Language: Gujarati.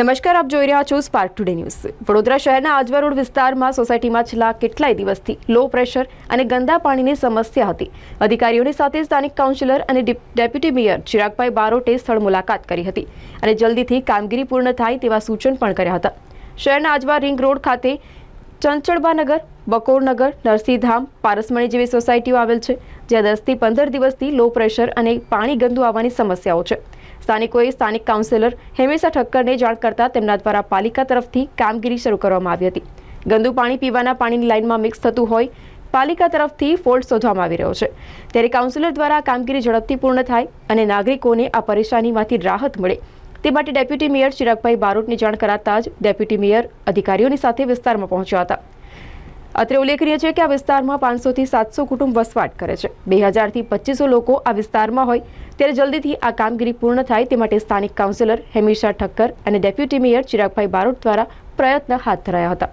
નમસ્કાર, આપ જોઈ રહ્યા છો સ્પાર્ક ટુડે ન્યૂઝ વડોદરા શહેરના આજવા રોડ વિસ્તારમાં સોસાયટીમાં છેલ્લા કેટલાય દિવસથી લો પ્રેશર અને ગંદા પાણીની સમસ્યા હતી. અધિકારીઓની સાથે સ્થાનિક કાઉન્સિલર અને ડેપ્યુટી મેયર ચિરાગભાઈ બારોટે સ્થળ મુલાકાત કરી હતી અને જલ્દીથી કામગીરી પૂર્ણ થાય તેવા સૂચન પણ કર્યા હતા. શહેરના આજવા રિંગ રોડ ખાતે ચંચળબાનગર બકોરનગર નરસિંહધામ પારસમણી જેવી સોસાયટીઓ આવેલ છે, જ્યાં દસથી પંદર દિવસથી લો પ્રેશર અને પાણી ગંદુ આવવાની સમસ્યાઓ છે. સ્થાનિકોએ સ્થાનિક કાઉન્સિલર હેમેશા ઠક્કરને જાણ કરતા તેમના દ્વારા પાલિકા તરફથી કામગીરી શરૂ કરવામાં આવી હતી. ગંદુ પાણી પીવાના પાણીની લાઇનમાં મિક્સ થતું હોય, પાલિકા તરફથી ફોલ્ટ શોધવામાં આવી રહ્યો છે. ત્યારે કાઉન્સિલર દ્વારા આ કામગીરી ઝડપથી પૂર્ણ થાય અને નાગરિકોને આ પરેશાનીમાંથી રાહત મળે. તે માટે ડેપ્યુટી મેયર ચિરાગભાઈ બારોટની જાણ કરાતા જ ડેપ્યુટી મેયર અધિકારીઓની સાથે વિસ્તારમાં પહોંચ્યા હતા. અત્રે ઉલ્લેખનીય છે કે આ વિસ્તારમાં પાંચસોથી સાતસો કુટુંબ વસવાટ કરે છે. બે હજારથી પચીસો લોકો આ વિસ્તારમાં હોય ત્યારે જલ્દીથી આ કામગીરી પૂર્ણ થાય તે માટે સ્થાનિક કાઉન્સિલર હેમિશા ઠક્કર અને ડેપ્યુટી મેયર ચિરાગભાઈ બારોટ દ્વારા પ્રયત્ન હાથ ધરાયા હતા.